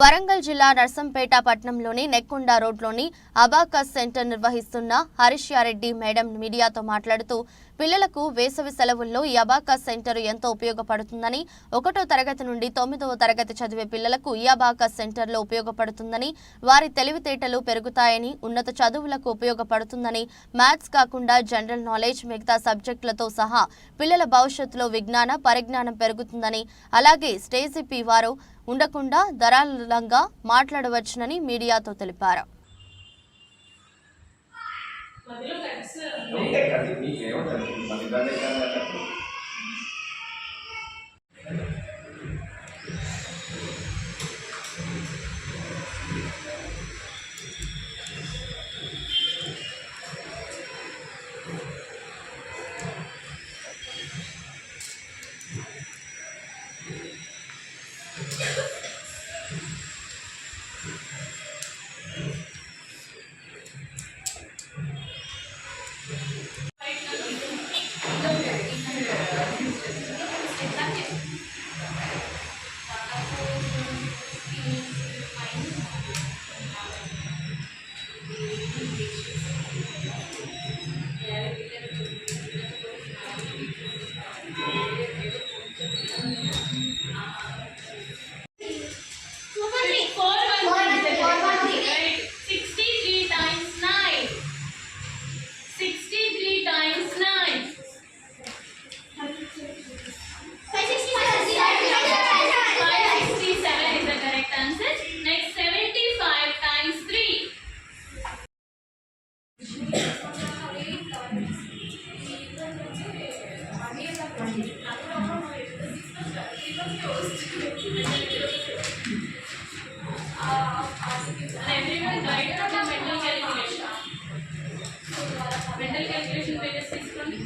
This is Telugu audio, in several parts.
వరంగల్ జిల్లా నర్సంపేట పట్టణంలోని నెక్కొండ రోడ్లోని అబాకస్ సెంటర్ నిర్వహిస్తున్న హరీష్యారెడ్డి మేడం మీడియాతో మాట్లాడుతూ పిల్లలకు వేసవి సెలవుల్లో ఈ సెంటర్ ఎంతో ఉపయోగపడుతుందని ఒకటో తరగతి నుండి తొమ్మిదవ తరగతి చదివే పిల్లలకు ఈ సెంటర్లో ఉపయోగపడుతుందని వారి తెలివితేటలు పెరుగుతాయని ఉన్నత చదువులకు ఉపయోగపడుతుందని మ్యాథ్స్ కాకుండా జనరల్ నాలెడ్జ్ మిగతా సబ్జెక్టులతో సహా పిల్లల భవిష్యత్తులో విజ్ఞాన పరిజ్ఞానం పెరుగుతుందని అలాగే స్టేజిపి వారు ఉండకుండా ధారాళంగా మాట్లాడవచ్చునని మీడియాతో తెలిపారు. ఉంటే కదా మీకు ఏముంటుంది మన ఇబ్బంది కాదు कैलकुलेशन पेजेस తీసుకొని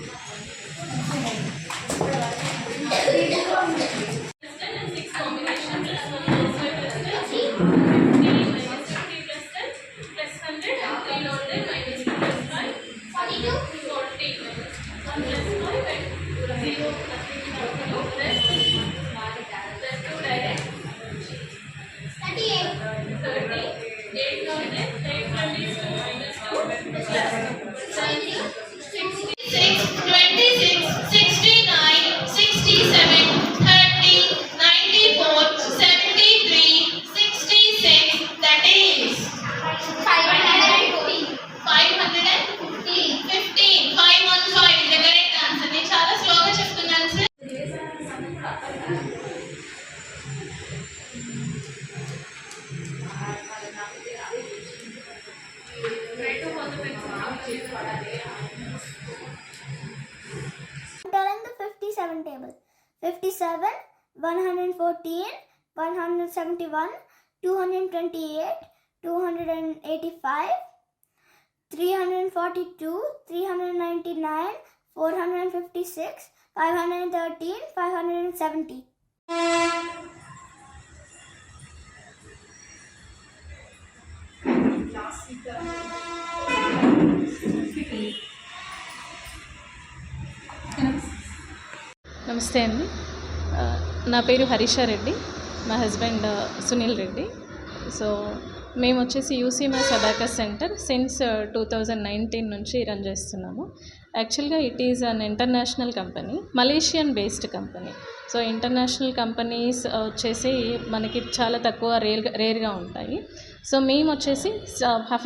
telling the 57 table 57 114 171 228 285 342 399 456 513 570 నమస్తే అండి. నా పేరు హరీష రెడ్డి. మా హస్బెండ్ సునీల్ రెడ్డి. సో మేము వచ్చేసి UC maths abacus centre since two thousand nineteen నుంచి రన్ చేస్తున్నాము. యాక్చువల్గా it is an international company Malaysian based company so international companies వచ్చేసి మనకి చాలా తక్కువ రేర్ రేర్గా ఉంటాయి. సో మేము వచ్చేసి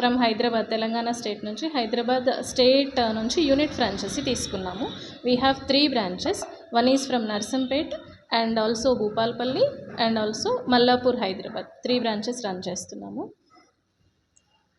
ఫ్రమ్ హైదరాబాద్ తెలంగాణ స్టేట్ నుంచి హైదరాబాద్ స్టేట్ నుంచి యూనిట్ ఫ్రాంచైజీ తీసుకున్నాము. We have three branches one is from Narsampet and also Bhupalpalli and also Mallapur Hyderabad three branches run చేస్తున్నాము.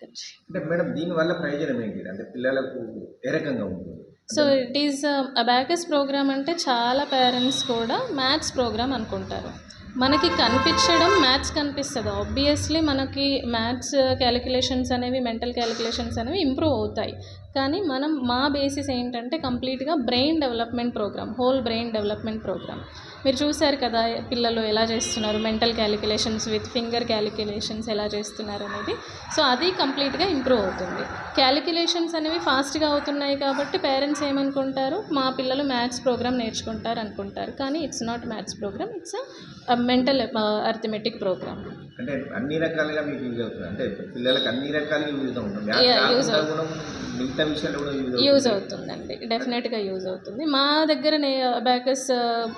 అంటే మేడం దీనివల్ల ప్రయోజనం ఏంటి? అంటే పిల్లలకు ఏ రకంగా ఉంటుంది? So it is abacus program అంటే చాలా పేరెంట్స్ కూడా మ్యాథ్స్ ప్రోగ్రామ్ అనుకుంటారు. మనకి కనిపించడం మ్యాథ్స్ కనిపిస్తుంది. ఆబ్వియస్లీ మనకి మ్యాథ్స్ క్యాలిక్యులేషన్స్ అనేవి మెంటల్ క్యాలిక్యులేషన్స్ అనేవి ఇంప్రూవ్ అవుతాయి. కానీ మనం మా బేసిస్ ఏంటంటే కంప్లీట్గా brain development program whole brain development program మీరు చూశారు కదా పిల్లలు ఎలా చేస్తున్నారు? Mental calculations with finger calculations ఎలా చేస్తున్నారు అనేది. సో అది కంప్లీట్గా ఇంప్రూవ్ అవుతుంది. క్యాలిక్యులేషన్స్ అనేవి ఫాస్ట్గా అవుతున్నాయి కాబట్టి పేరెంట్స్ ఏమనుకుంటారు? మా పిల్లలు మ్యాథ్స్ ప్రోగ్రామ్ నేర్చుకుంటారు అనుకుంటారు. కానీ it's not maths program it's mental arithmetic program అంటే అన్ని రకాలుగా మీకు యూజ్ అవుతుంది. అంటే పిల్లలకు అన్ని రకాలుగా యూజ్ అవుతుంది. మిగతా విషయాలు కూడా యూజ్ అవుతుందండి. డెఫినెట్గా యూజ్ అవుతుంది. మా దగ్గర నే బ్యాకస్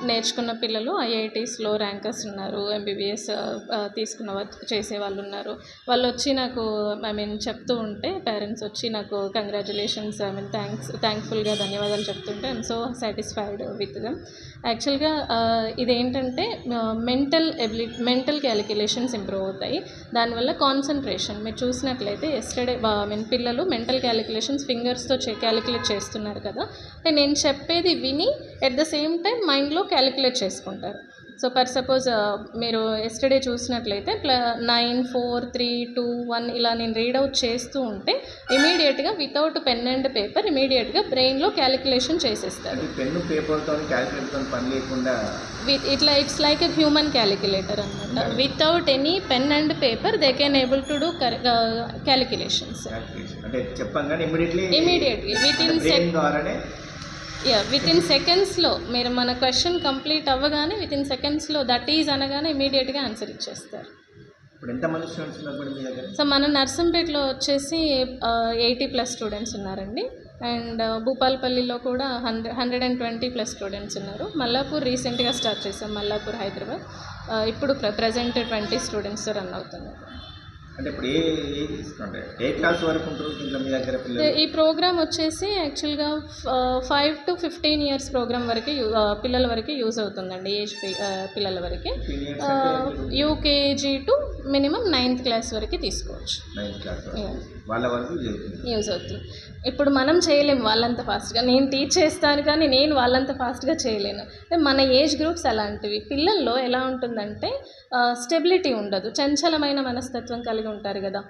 నేర్చుకున్న పిల్లలు ఐఐటీస్లో ర్యాంకర్స్ ఉన్నారు ఎంబీబీఎస్ తీసుకున్న చేసే వాళ్ళు ఉన్నారు. వాళ్ళు వచ్చి నాకు ఐ మీన్ చెప్తూ ఉంటే పేరెంట్స్ వచ్చి నాకు కంగ్రాచులేషన్స్ ఐ మీన్ థ్యాంక్స్ థ్యాంక్ఫుల్గా ధన్యవాదాలు చెప్తుంటే I'm so satisfied with them యాక్చువల్గా ఇదేంటంటే mental ability mental calculations improve అవుతాయి. దానివల్ల కాన్సన్ట్రేషన్ మీరు చూసినట్లయితే ఎస్టర్డే ఐ మీన్ పిల్లలు మెంటల్ క్యాలిక్యులేషన్స్ ఫింగర్స్తో చే క్యాలిక్యులేట్ చేస్తున్నారు కదా. అంటే నేను చెప్పేది విని ఎట్ ద సేమ్ టైం మైండ్లో క్యాలిక్యులేట్ చేసుకుంటారు. సో పర్ సపోజ్ మీరు ఎస్టర్డే చూసినట్లయితే ప్ల nine four three two one ఇలా నేను రీడౌట్ చేస్తూ ఉంటే ఇమీడియట్గా వితౌట్ పెన్ అండ్ పేపర్ ఇమీడియట్గా బ్రెయిన్లో క్యాలిక్యులేషన్ చేసేస్తారు. పెన్ను పేపర్తో పని లేకుండా విత్ ఇట్లా it's like a human calculator అనమాట without any pen and paper they can able to do calculations immediately within sec brain ద్వారానే యా విత్ ఇన్ సెకండ్స్లో మీరు మన క్వశ్చన్ కంప్లీట్ అవ్వగానే విత్ ఇన్ సెకండ్స్లో దట్ ఈజ్ అనగానే ఇమీడియట్గా ఆన్సర్ ఇచ్చేస్తారు. సో మన నర్సంపేటలో వచ్చేసి ఎయిటీ ప్లస్ స్టూడెంట్స్ ఉన్నారండి. అండ్ భూపాలపల్లిలో కూడా hundred hundred and twenty plus students ఉన్నారు. మల్లాపూర్ రీసెంట్గా స్టార్ట్ చేసాం మల్లాపూర్ హైదరాబాద్. ఇప్పుడు ప్ర ప్రజెంట్ ట్వంటీ స్టూడెంట్స్ రన్ అవుతున్నారు. అంటే ఇప్పుడు ఏ ఏ తీసుకుంటే? ఏ క్లాస్ వరకు ఉంటారు దీంట్లో మీ దగ్గర పిల్లలు? ఈ ప్రోగ్రామ్ వచ్చేసి యాక్చువల్గా five to fifteen years program వరకు పిల్లల వరకు యూజ్ అవుతుందండి ఏజ్ పిల్లల వరకు. UKG to minimum ninth class వరకు తీసుకోవచ్చు. Ninth class. వాళ్ళ వరకు యూజ్ అవుతుంది. ఇప్పుడు మనం చేయలేము వాళ్ళంత ఫాస్ట్గా నేను టీచ్ చేస్తాను కానీ నేను వాళ్ళంత ఫాస్ట్గా చేయలేను. మన ఏజ్ గ్రూప్స్ అలాంటివి పిల్లల్లో ఎలా ఉంటుందంటే స్టెబిలిటీ ఉండదు. చంచలమైన మనస్తత్వం కలిగి ఉంటారు కదా.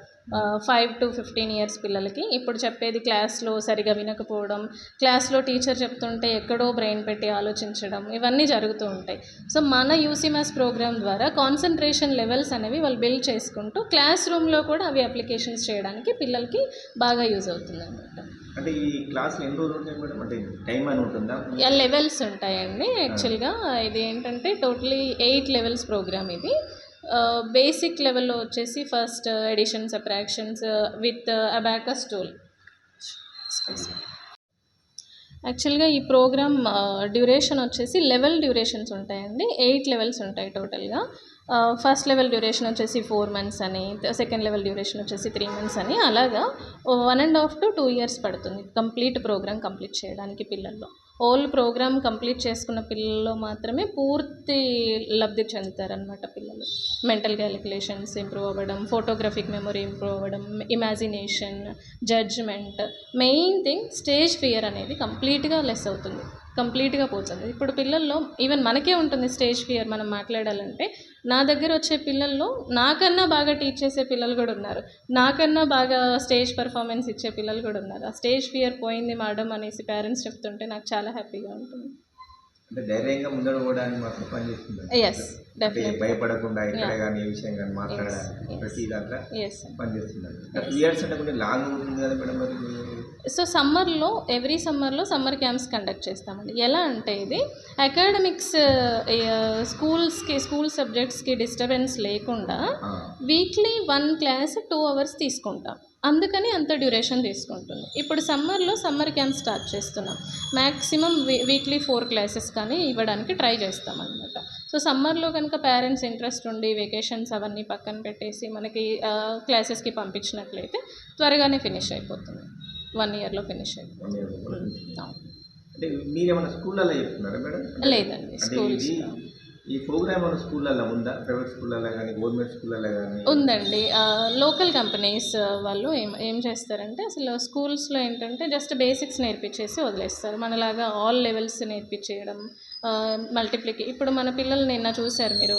ఫైవ్ టు ఫిఫ్టీన్ ఇయర్స్ పిల్లలకి. ఇప్పుడు చెప్పేది క్లాస్లో సరిగా వినకపోవడం క్లాస్లో టీచర్ చెప్తుంటే ఎక్కడో బ్రెయిన్ పెట్టి ఆలోచించడం ఇవన్నీ జరుగుతూ ఉంటాయి. సో మన యూసీమాస్ ప్రోగ్రామ్ ద్వారా కాన్సన్ట్రేషన్ లెవెల్స్ అనేవి వాళ్ళు బిల్డ్ చేసుకుంటూ క్లాస్ రూమ్లో కూడా అవి అప్లికేషన్స్ చేయడానికి పిల్లలకి బాగా యూజ్ అవుతుంది అనమాట అంటే ఈ క్లాస్లో ఎన్ని రోజులు ఉంటాయి మేడం? అంటే టైం అని ఉంటుందా? లెవెల్స్ ఉంటాయండి. యాక్చువల్గా ఇది ఏంటంటే టోటలీ ఎయిట్ లెవెల్స్ ప్రోగ్రామ్ ఇది. బేసిక్ లెవెల్లో వచ్చేసి first addition subtractions with abacus tool యాక్చువల్గా ఈ ప్రోగ్రామ్ డ్యూరేషన్ వచ్చేసి లెవెల్ డ్యూరేషన్స్ ఉంటాయండి. ఎయిట్ లెవెల్స్ ఉంటాయి టోటల్గా ఫస్ట్ లెవెల్ డ్యూరేషన్ వచ్చేసి ఫోర్ మంత్స్ అని సెకండ్ లెవెల్ డ్యూరేషన్ వచ్చేసి త్రీ మంత్స్ అని అలాగా one and half to two years పడుతుంది. కంప్లీట్ ప్రోగ్రామ్ కంప్లీట్ చేయడానికి పిల్లల్లో. హోల్ ప్రోగ్రామ్ కంప్లీట్ చేసుకున్న పిల్లల్లో మాత్రమే పూర్తి లబ్ధి చెందుతారనమాట పిల్లలు. మెంటల్ క్యాలిక్యులేషన్స్ ఇంప్రూవ్ అవ్వడం ఫోటోగ్రఫిక్ మెమొరీ ఇంప్రూవ్ అవ్వడం imagination judgement main thing stage fear అనేది కంప్లీట్గా లెస్ అవుతుంది. కంప్లీట్గా పోతుంది. ఇప్పుడు పిల్లల్లో ఈవెన్ మనకే ఉంటుంది స్టేజ్ ఫియర్ మనం మాట్లాడాలంటే నా దగ్గర వచ్చే పిల్లల్లో నాకన్నా బాగా టీచ్ చేసే పిల్లలు కూడా ఉన్నారు. నాకన్నా బాగా స్టేజ్ పర్ఫార్మెన్స్ ఇచ్చే పిల్లలు కూడా ఉన్నారు. ఆ స్టేజ్ ఫియర్ పోయింది మేడం అనేసి పేరెంట్స్ చెప్తుంటే నాకు చాలా హ్యాపీగా ఉంటుంది. ధైర్యంగా మాత్రం పనిచేస్తుంది భయపడకుండా ఎక్కడ Yeah. కానీ ఏ విషయం కానీ మాట్లాడడానికి yes. ప్రతి దాంట్లో ఎస్ పనిచేస్తున్నారు టూ ఇయర్స్ అంటే కొంచెం లాంగ్ ఉంటుంది కదా మేడం మరి? సో సమ్మర్లో ఎవ్రీ సమ్మర్లో సమ్మర్ క్యాంప్స్ కండక్ట్ చేస్తామండి. ఎలా అంటే ఇది అకాడమిక్స్ స్కూల్స్కి స్కూల్ సబ్జెక్ట్స్కి డిస్టర్బెన్స్ లేకుండా weekly one class two hours తీసుకుంటాం. అందుకని అంత డ్యూరేషన్ తీసుకుంటుంది. ఇప్పుడు సమ్మర్లో సమ్మర్ క్యాంప్ స్టార్ట్ చేస్తున్నాం. మ్యాక్సిమం వీక్లీ ఫోర్ క్లాసెస్ కానీ ఇవ్వడానికి ట్రై చేస్తాం అనమాట సో సమ్మర్లో కనుక పేరెంట్స్ ఇంట్రెస్ట్ ఉండి వెకేషన్స్ అవన్నీ పక్కన పెట్టేసి మనకి క్లాసెస్కి పంపించినట్లయితే త్వరగానే ఫినిష్ అయిపోతుంది. వన్ ఇయర్లో ఫినిష్ అయిపోతుంది. అంటే మీరేమైనా చెప్తున్నారా మేడం? లేదండి స్కూల్స్ ఈ ప్రోగ్రామ్ స్కూళ్ళల్లో ఉందా? ప్రైవేట్ స్కూళ్ళల్లో కానీ గవర్నమెంట్ స్కూళ్ళల్లో కానీ? ఉందండి. లోకల్ కంపెనీస్ వాళ్ళు ఏం ఏం చేస్తారంటే అసలు స్కూల్స్లో ఏంటంటే జస్ట్ బేసిక్స్ నేర్పించేసి వదిలేస్తారు. మనలాగా ఆల్ లెవెల్స్ నేర్పించేయడం మల్టిప్లికే ఇప్పుడు మన పిల్లలు నిన్న చూశారు మీరు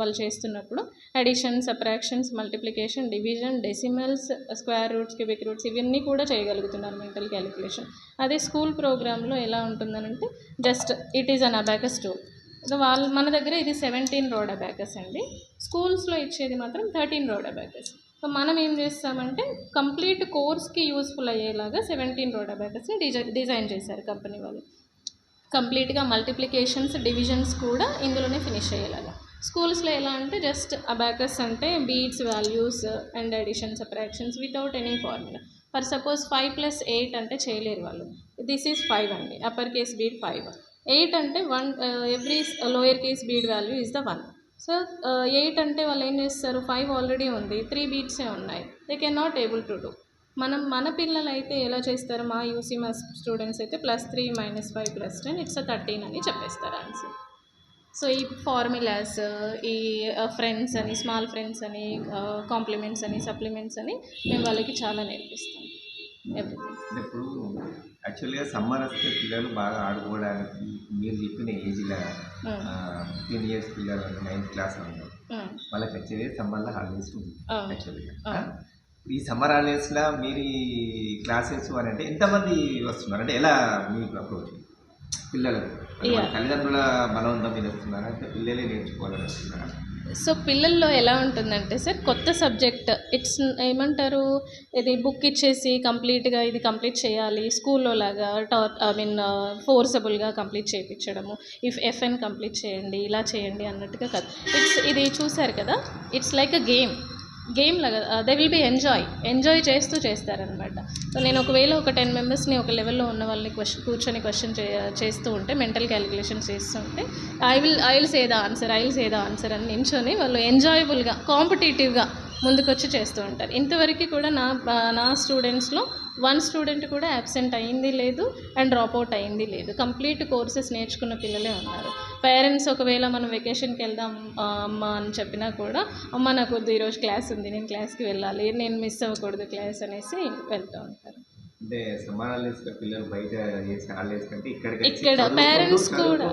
వాళ్ళు చేస్తున్నప్పుడు. Addition subtractions multiplication division decimals square roots cubic roots ఇవన్నీ కూడా చేయగలుగుతున్నారు మెంటల్ క్యాలిక్యులేషన్ అదే స్కూల్ ప్రోగ్రాంలో ఎలా ఉంటుందనంటే just it is an abacus tool so మన దగ్గర ఇది సెవెంటీన్ రోడ్ అబాకస్ అండి. స్కూల్స్లో ఇచ్చేది మాత్రం థర్టీన్ రోడ్ అబాకస్ సో మనం ఏం చేస్తామంటే కంప్లీట్ కోర్స్కి యూస్ఫుల్ అయ్యేలాగా సెవెంటీన్ రోడ్ అబాకస్ని డిజైన్ డిజైన్ చేశారు కంపెనీ వాళ్ళు. కంప్లీట్గా మల్టిప్లికేషన్స్ డివిజన్స్ కూడా ఇందులోనే ఫినిష్ అయ్యేలాగా. స్కూల్స్లో ఎలా అంటే జస్ట్ అబాకస్ అంటే beads values and addition subtractions without any formula. For suppose five plus eight అంటే చేయలేరు వాళ్ళు. దిస్ ఈజ్ ఫైవ్ అండి. Upper case bead five. Eight అంటే one every lower case bead value is the one. So eight అంటే వాళ్ళు ఏం చేస్తారు? ఫైవ్ ఆల్రెడీ ఉంది. త్రీ బీట్సే ఉన్నాయి. They can not able to do. మనం మన పిల్లలు అయితే ఎలా చేస్తారు? మా యూసీ మా స్టూడెంట్స్ అయితే plus three minus five plus ten it's thirteen అని చెప్పేస్తారు ఆన్సర్. సో ఈ ఫార్ములాస్ ఈ ఫ్రెండ్స్ అని స్మాల్ ఫ్రెండ్స్ అని కాంప్లిమెంట్స్ అని సప్లిమెంట్స్ అని మేము వాళ్ళకి చాలా నేర్పిస్తాం. ఇప్పుడు యాక్చువల్గా సమ్మర్ వస్తే పిల్లలు బాగా ఆడుకోవడానికి మీరు చెప్పిన ఏజ్లో ఫిఫ్టీన్ ఇయర్స్ పిల్లలు నైన్త్ క్లాస్ ఉన్నారు. వాళ్ళకి వచ్చేది సమ్మర్లో హాలిడేస్ ఉంది. యాక్చువల్గా. ఈ సమ్మర్ హాలిడేస్లో మీరు ఈ క్లాసెస్ అని అంటే ఎంతమంది వస్తున్నారు? అంటే ఎలా మీకు అప్రోచ్? పిల్లలకు Yeah. తల్లిదండ్రుల బలవంతం మీద వస్తున్నారా? అంటే పిల్లలే నేర్చుకోవాలని వస్తున్నారా? సో పిల్లల్లో ఎలా ఉంటుందంటే సార్ కొత్త సబ్జెక్ట్. ఇట్స్ ఏమంటారు? ఇది బుక్ ఇచ్చేసి కంప్లీట్గా ఇది కంప్లీట్ చేయాలి. స్కూల్లో లాగా టార్ ఐ మీన్ ఫోర్సబుల్గా కంప్లీట్ చేయించడము. ఇఫ్ ఎఫ్ఎన్ కంప్లీట్ చేయండి ఇలా చేయండి అన్నట్టుగా కాదు ఇట్స్ ఇది చూసారు కదా? It's like a game. Game లాగా they will be enjoy enjoy చేస్తూ చేస్తారనమాట. సో నేను ఒకవేళ ఒక టెన్ మెంబర్స్ని ఒక లెవెల్లో ఉన్న వాళ్ళని క్వశ్చన్ కూర్చొని క్వశ్చన్ చేస్తూ ఉంటే మెంటల్ క్యాలిక్యులేషన్ చేస్తూ ఉంటే I will I will say the answer I will say the answer అని నించొని వాళ్ళు ఎంజాయబుల్గా కాంపిటేటివ్గా ముందుకొచ్చి చేస్తూ ఉంటారు. ఇంతవరకు కూడా నా uh, నా స్టూడెంట్స్లో వన్ స్టూడెంట్ కూడా అబ్సెంట్ అయ్యింది లేదు అండ్ డ్రాప్ అవుట్ అయ్యింది లేదు. కంప్లీట్ కోర్సెస్ నేర్చుకున్న పిల్లలే ఉన్నారు. పేరెంట్స్ ఒకవేళ మనం వెకేషన్కి వెళ్దాం అమ్మ అని చెప్పినా కూడా అమ్మ నాకు వద్దు ఈరోజు క్లాస్ ఉంది నేను క్లాస్కి వెళ్ళాలి నేను మిస్ అవ్వకూడదు క్లాస్ అనేసి వెళ్తూ ఉంటారు. అంటే సమ్మర్ హాలిడేస్ పిల్లలు బయట హాలిడేస్ కంటే ఇక్కడ చదువుకుంటూ, parents కూడా,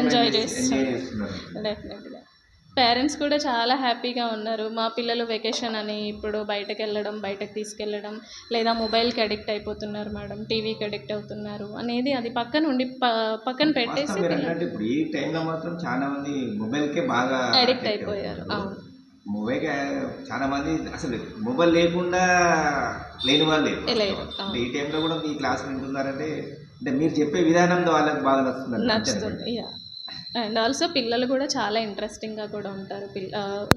ఎంజాయ్ చేస్తున్నారు. పేరెంట్స్ కూడా చాలా హ్యాపీగా ఉన్నారు. మా పిల్లలు వెకేషన్ అని ఇప్పుడు బయటకు వెళ్ళడం బయటకు తీసుకెళ్ళడం లేదా మొబైల్కి అడిక్ట్ అయిపోతున్నారు మేడం టీవీకి అడిక్ట్ అవుతున్నారు అనేది అది పక్కన ఉండి పక్కన పెట్టేసి ఇప్పుడు ఈ టైంలో మాత్రం చాలా మంది మొబైల్కే బాగా అడిక్ట్ అయిపోయారు. అవును. మొబైల్ చాలా మంది అసలు మొబైల్ లేకుండా లేని వాళ్ళు ఈ టైంలో కూడా మీ క్లాస్ వింటున్నారంటే అంటే మీరు చెప్పే విధానం వాళ్ళకి బాగా నచ్చుతుంది. నచ్చుతుంది అండ్ ఆల్సో పిల్లలు కూడా చాలా ఇంట్రెస్టింగ్గా కూడా ఉంటారు. పిల్ల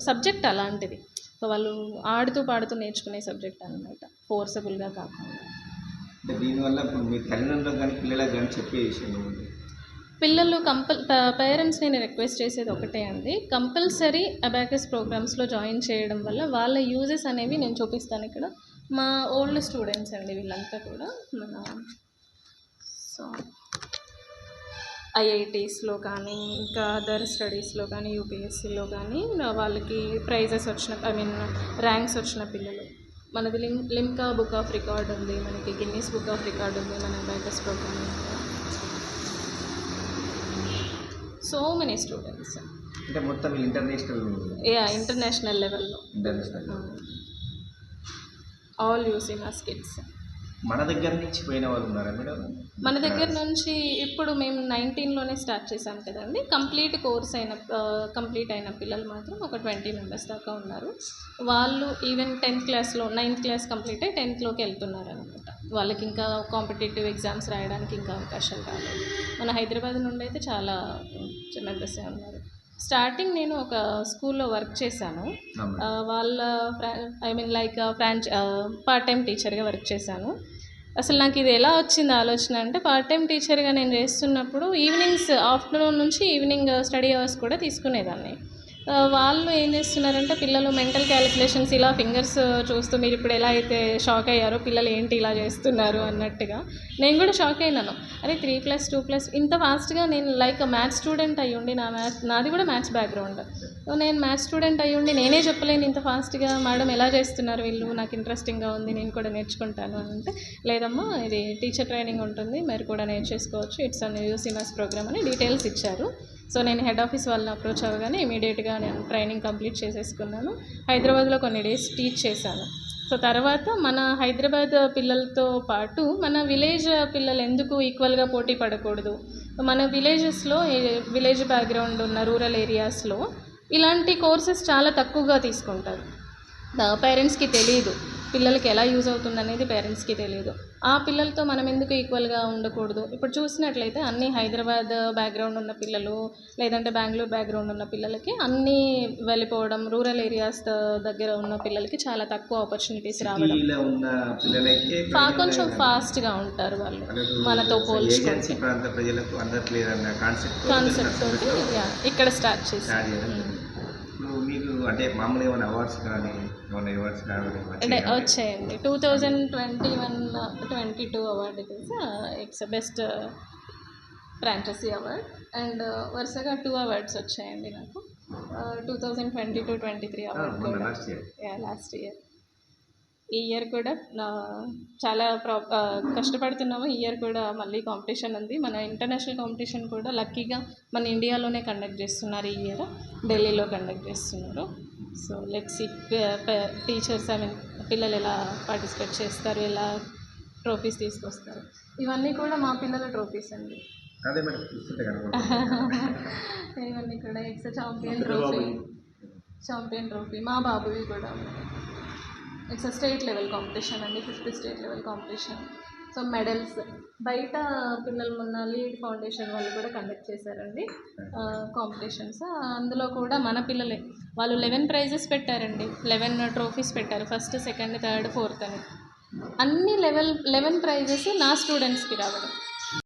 సబ్జెక్ట్ అలాంటిది. సో వాళ్ళు ఆడుతూ పాడుతూ నేర్చుకునే సబ్జెక్ట్ అనమాట ఫోర్సబుల్గా కాకుండా. దీనివల్ల మీ తల్లిదండ్రులకు కానీ పిల్లలకు కానీ చెప్పే విషయం పిల్లలు కంపల్ పేరెంట్స్ నేను రిక్వెస్ట్ చేసేది ఒకటే అండి. కంపల్సరీ అబాకస్ ప్రోగ్రామ్స్లో జాయిన్ చేయడం వల్ల వాళ్ళ యూజెస్ అనేవి నేను చూపిస్తాను ఇక్కడ. మా ఓల్డ్ స్టూడెంట్స్ అండి వీళ్ళంతా కూడా. మన సో ఐఐటీస్లో కానీ ఇంకా అదర్ స్టడీస్లో కానీ యూపీఎస్సీలో కానీ వాళ్ళకి ప్రైజెస్ వచ్చిన ఐ మీన్ ర్యాంక్స్ వచ్చిన పిల్లలు. మనది Lim Limca book of record ఉంది మనకి గిన్నీస్ బుక్ ఆఫ్ రికార్డ్ ఉంది మన abacus program so many students. అంటే మొత్తం ఇంటర్నేషనల్ యా ఇంటర్నేషనల్ లెవెల్లో. ఇంటర్నేషనల్. ఆల్ యూసింగ్ ఆ స్కిల్స్ మన దగ్గర నుంచి పోయిన వాళ్ళు ఉన్నారా మేడం? మన దగ్గర నుంచి ఇప్పుడు మేము నైన్టీన్లోనే స్టార్ట్ చేసాం కదండి. కంప్లీట్ కోర్స్ అయిన కంప్లీట్ అయిన పిల్లలు మాత్రం ఒక ట్వంటీ మెంబర్స్ దాకా ఉన్నారు. వాళ్ళు ఈవెన్ టెన్త్ క్లాస్లో నైన్త్ క్లాస్ కంప్లీట్ అయ్యి టెన్త్లోకి వెళ్తున్నారు అనమాట వాళ్ళకి ఇంకా కాంపిటేటివ్ ఎగ్జామ్స్ రాయడానికి ఇంకా అవకాశాలు రాలేదు. మన హైదరాబాద్ నుండి అయితే చాలా మెంబర్సే ఉన్నారు. స్టార్టింగ్ నేను ఒక స్కూల్లో వర్క్ చేశాను. వాళ్ళ ఐ మీన్ లైక్ ఫ్రాంచ్ పార్ట్ టైం టీచర్గా వర్క్ చేశాను. అసలు నాకు ఇది ఎలా వచ్చింది ఆలోచన అంటే పార్ట్ టైం టీచర్గా నేను చేస్తున్నప్పుడు ఈవినింగ్స్ ఆఫ్టర్నూన్ నుంచి ఈవినింగ్ స్టడీ అవర్స్ కూడా తీసుకునేదాన్ని. వాళ్ళు ఏం చేస్తున్నారంటే పిల్లలు మెంటల్ క్యాలిక్యులేషన్స్ ఇలా ఫింగర్స్ చూస్తూ మీరు ఇప్పుడు ఎలా అయితే షాక్ అయ్యారో పిల్లలు ఏంటి ఇలా చేస్తున్నారు అన్నట్టుగా. నేను కూడా షాక్ అయినాను. అరే త్రీ ప్లస్ టూ ప్లస్ ఇంత ఫాస్ట్గా నేను లైక్ మ్యాథ్స్ స్టూడెంట్ అయ్యుండి నా మ్యాథ్స్ నాది కూడా మ్యాథ్స్ బ్యాక్గ్రౌండ్ సో నేను మ్యాథ్స్ స్టూడెంట్ అయ్యుండి నేనే చెప్పలేను ఇంత ఫాస్ట్గా మేడం ఎలా చేస్తున్నారు వీళ్ళు? నాకు ఇంట్రెస్టింగ్గా ఉంది నేను కూడా నేర్చుకుంటాను అని అంటే లేదమ్మా ఇది టీచర్ ట్రైనింగ్ ఉంటుంది మీరు కూడా నేర్చేసుకోవచ్చు ఇట్స్ అన్ యూసీమస్ ప్రోగ్రామ్ అని డీటెయిల్స్ ఇచ్చారు. సో నేను హెడ్ ఆఫీస్ వాళ్ళని అప్రోచ్ అవ్వగానే ఇమీడియట్గా నేను ట్రైనింగ్ కంప్లీట్ చేసేసుకున్నాను. హైదరాబాద్లో కొన్ని డేస్ టీచ్ చేశాను. సో తర్వాత మన హైదరాబాద్ పిల్లలతో పాటు మన విలేజ్ పిల్లలు ఎందుకు ఈక్వల్గా పోటీ పడకూడదు? మన విలేజెస్లో విలేజ్ బ్యాక్గ్రౌండ్ ఉన్న రూరల్ ఏరియాస్లో ఇలాంటి కోర్సెస్ చాలా తక్కువగా తీసుకుంటారు. పేరెంట్స్కి తెలియదు పిల్లలకి ఎలా యూజ్ అవుతుంది అనేది పేరెంట్స్కి తెలియదు ఆ పిల్లలతో మనం ఎందుకు ఈక్వల్గా ఉండకూడదు? ఇప్పుడు చూసినట్లయితే అన్ని హైదరాబాద్ బ్యాక్గ్రౌండ్ ఉన్న పిల్లలు లేదంటే బెంగళూరు బ్యాక్గ్రౌండ్ ఉన్న పిల్లలకి అన్నీ వెళ్ళిపోవడం రూరల్ ఏరియాస్ దగ్గర ఉన్న పిల్లలకి చాలా తక్కువ ఆపర్చునిటీస్ రావడం. కొంచెం ఫాస్ట్గా ఉంటారు వాళ్ళు. మనతో అందట్లేదన్న కాన్సెప్ట్ తోటి ఇక్కడ స్టార్ట్ చేసి మీకు అంటే మామూలుగా ఏమైనా అవార్డ్స్ కానీ వచ్చాయండి. Two thousand twenty one twenty two award it's best franchise award and వరుసగా టూ అవార్డ్స్ వచ్చాయండి నాకు. Two thousand twenty two twenty three award last year ఈ ఇయర్ కూడా చాలా ప్రా ఆ, కష్టపడుతున్నాము. ఈ ఇయర్ కూడా మళ్ళీ కాంపిటీషన్ ఉంది. మన ఇంటర్నేషనల్ కాంపిటీషన్ కూడా లక్కీగా మన ఇండియాలోనే కండక్ట్ చేస్తున్నారు ఈ ఇయర్ ఢిల్లీలో కండక్ట్ చేస్తున్నారు. So let's teachers I mean పిల్లలు ఎలా పార్టిసిపేట్ చేస్తారు ఎలా ట్రోఫీస్ తీసుకొస్తారు. ఇవన్నీ కూడా మా పిల్లల ట్రోఫీస్ అండి. అదే మేడం చూస్తుంటే కనుక ఇవన్నీ కూడా it's champion trophy champion trophy మా బాబువి కూడా. ఇట్స్ స్టేట్ లెవెల్ కాంపిటీషన్ అండి fifth state level competition so medals. బయట పిల్లలు మొన్న లీడ్ ఫౌండేషన్ వాళ్ళు కూడా కండక్ట్ చేశారండి. కాంపిటీషన్స్. అందులో కూడా మన పిల్లలే. వాళ్ళు లెవెన్ ప్రైజెస్ పెట్టారండి. లెవెన్ ట్రోఫీస్ పెట్టారు. ఫస్ట్ సెకండ్ థర్డ్ ఫోర్త్ అని. అన్ని లెవెల్ లెవెన్ ప్రైజెస్ నా స్టూడెంట్స్కి రావడం.